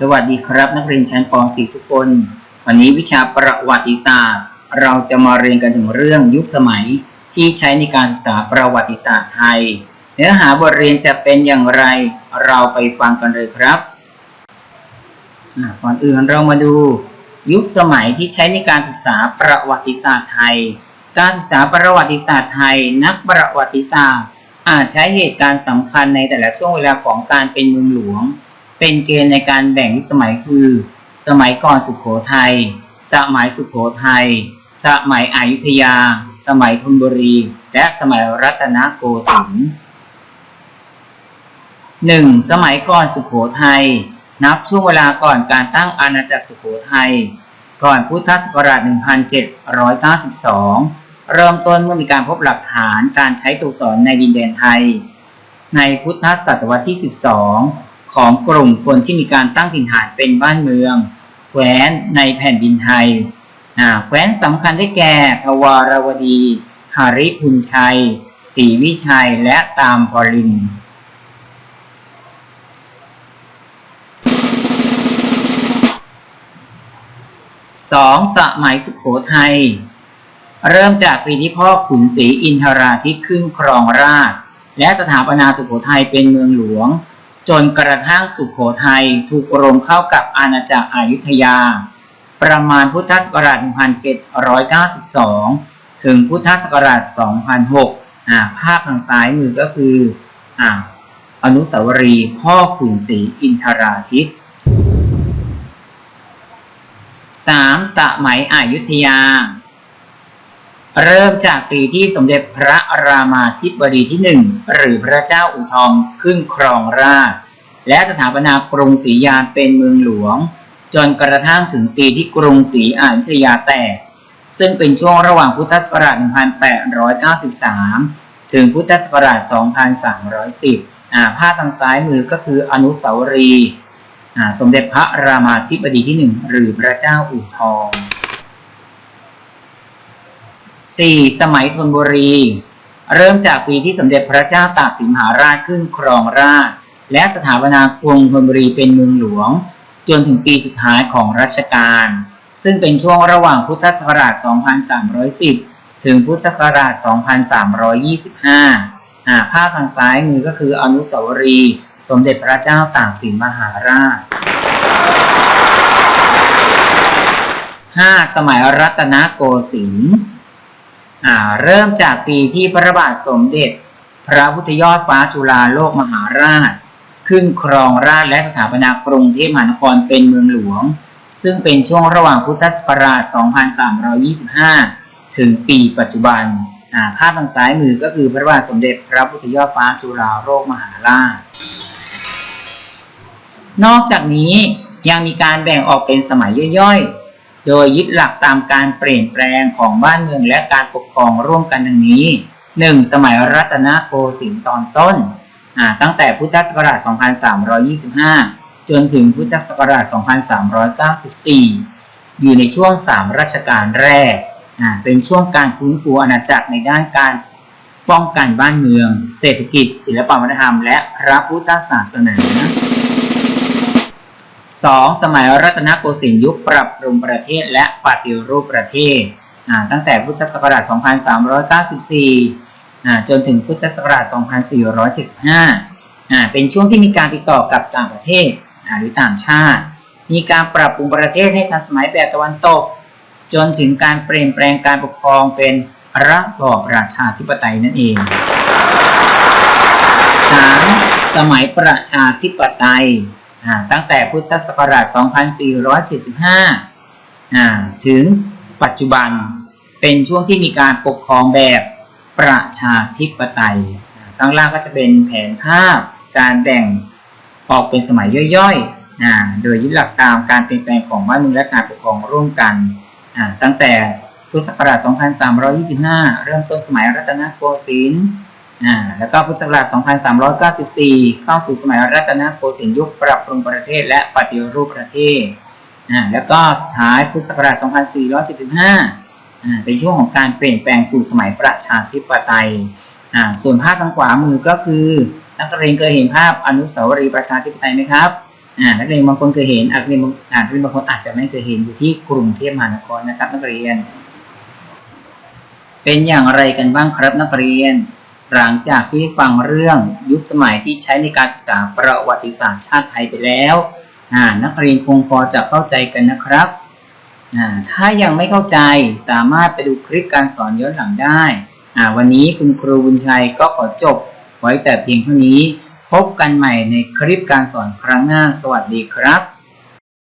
สวัสดีครับนักเรียนชั้นป .4 ทุกคน วันนี้วิชาประวัติศาสตร์ เราจะมาเรียนกันถึงเรื่องยุคสมัยที่ใช้ในการศึกษาประวัติศาสตร์ไทย เนื้อหาบทเรียนจะเป็นอย่างไร เราไปฟังกันเลยครับอ่าก่อนอื่นเรามาดู ยุคสมัยที่ใช้ในการศึกษาประวัติศาสตร์ไทย การศึกษาประวัติศาสตร์ไทย นักประวัติศาสตร์ อาจใช้เหตุการณ์สำคัญในแต่ละช่วงเวลาของการเป็นเมืองหลวง เป็นเกณฑ์ในการแบ่งยุคสมัยคือ สมัยก่อนสุขโขทัย สมัยสุขโขทัย สมัยอยุธยา สมัยธนบุรี และสมัยรัตนโกสินทร์หนึ่งสมัยก่อนสุขโขทัย นับช่วงเวลาก่อนการตั้งอาณาจักรสุขโขทัย ก่อนพุทธศักราช 1792 เริ่มต้นเมื่อมีการพบหลักฐานการใช้ตัวอักษรในดินแดนไทย ในพุทธศตวรรษที่ 12 ของกลุ่มคนที่มีการตั้งถิ่นฐานเป็นบ้านเมืองแคว้นในแผ่นดินไทยแคว้นสำคัญได้แก่ทวารวดีหาริพุนชัยศรีวิชัยและตามพลินสองสมัยสุขโขทัยเริ่มจากปีที่พ่อขุนศรีอินทราธิตขึ้นครองราช และสถาปนาสุขโขทัยเป็นเมืองหลวง จนกระทั่งสุขโขทัยถูกรวมเข้ากับอาณาจักรอยุธยา ประมาณพุทธศักราช 1792 ถึงพุทธศักราช 2006าภาพทางซ้ายมือก็คือออนุสาวรีย์พ่อขุนศรีอินทราธิตสามสมัยอยุธยา เริ่มจากปีที่สมเด็จพระรามาธิบดีที่หนึ่งหรือพระเจ้าอุทองขึ้นครองราชและสถาปนากรุงศรีอยุธยาเป็นเมืองหลวง จนกระทั่งถึงปีที่กรุงศรีอยุธยาแตก ซึ่งเป็นช่วงระหว่างพุทธศักราช 1893 ถึงพุทธศักราช 2310 อ่าภาพทางซ้ายมือก็คืออนุสาวรีย์สมเด็จพระรามาธิบดีที่หนึ่งหรือพระเจ้าอู่ทอง 4. สมัยธนบุรี เริ่มจากปีที่สมเด็จพระเจ้าตากสินมหาราชขึ้นครองราช และสถาปนากรุงธนบุรีเป็นเมืองหลวง จนถึงปีสุดท้ายของรัชกาลซึ่งเป็นช่วงระหว่างพุทธศักราช 2310 ถึงพุทธศักราช 2325อ่าภาพทางซ้ายมือก็คืออนุสาวรีย์สมเด็จพระเจ้าตากสินมหาราช 5. สมัยรัตนโกสินทร์ อ่าเริ่มจากปีที่พระบาทสมเด็จ พระพุทธยอดฟ้าจุฬาโลกมหาราช ขึ้นครองราชและสถาปนากรุงเทพมหานครเป็นเมืองหลวง ซึ่งเป็นช่วงระหว่างพุทธศักราช 2325 ถึงปีปัจจุบันอ่าภาพทางซ้ายมือก็คือพระบาทสมเด็จพระพุทธยอดฟ้าจุฬาโลกมหาราช นอกจากนี้ยังมีการแบ่งออกเป็นสมัยย่อยๆ โดยยึดหลักตามการเปลี่ยนแปลงของบ้านเมืองและการปกครองร่วมกันดังนี้ 1. สมัยรัตนโกสินทร์ตอนต้น ตั้งแต่พุทธศักราช 2325 จนถึงพุทธศักราช 2394 อยู่ในช่วง 3 รัชกาลแรก เป็นช่วงการฟื้นฟูอาณาจักรในด้านการป้องกันบ้านเมือง เศรษฐกิจ ศิลปวัฒนธรรม และพระพุทธศาสนา 2. สมัยรัตนโกสินทร์ยุคปรับปรุงประเทศและปฏิรูปประเทศ ตั้งแต่พุทธศักราช 2394 จนถึงพุทธศักราช 2475 เป็นช่วงที่มีการติดต่อกับต่างประเทศหรือต่างชาติ มีการปรับปรุงประเทศให้ทันสมัยแบบตะวันตก จนถึงการเปลี่ยนแปลงการปกครองเป็นระบอบราชาธิปไตยนั่นเอง 3. สมัยประชาธิปไตย ตั้งแต่พุทธศักราช 2475 ถึงปัจจุบันเป็นช่วงที่มีการปกครองแบบประชาธิปไตยข้างล่างก็จะเป็นแผนภาพการแบ่งออกเป็นสมัยย่อยๆ โดยยึดหลักตามการเปลี่ยนแปลงของบ้านเมืองและการปกครองร่วมกัน ตั้งแต่พุทธศักราช 2325 เริ่มต้นสมัยรัตนโกสินทร์ อ่าแล้วก็พุทธศักราช 2394 เข้าสู่สมัยรัตนโกสินทร์ยุคปรับปรุงประเทศและปฏิรูปประเทศอ่าแล้วก็สุดท้ายพุทธศักราช 2475อ่าเป็นช่วงของการเปลี่ยนแปลงสู่สมัยประชาธิปไตยอ่าส่วนภาพทางขวามือก็คือ นักเรียนเคยเห็นภาพอนุสาวรีย์ประชาธิปไตยไหมครับอ่านักเรียนบางคนเคยเห็นนักเรียนบางอ่านักเรียนบางคนอาจจะไม่เคยเห็นอยู่ที่กรุงเทพมหานครนะครับนักเรียน เป็นอย่างไรกันบ้างครับนักเรียน หลังจากที่ฟังเรื่องยุคสมัยที่ใช้ในการศึกษาประวัติศาสตร์ชาติไทยไปแล้วนักเรียนคงพอจะเข้าใจกันนะครับถ้ายังไม่เข้าใจสามารถไปดูคลิปการสอนย้อนหลังได้ วันนี้คุณครูบุญชัยก็ขอจบไว้แต่เพียงเท่านี้ พบกันใหม่ในคลิปการสอนครั้งหน้า สวัสดีครับ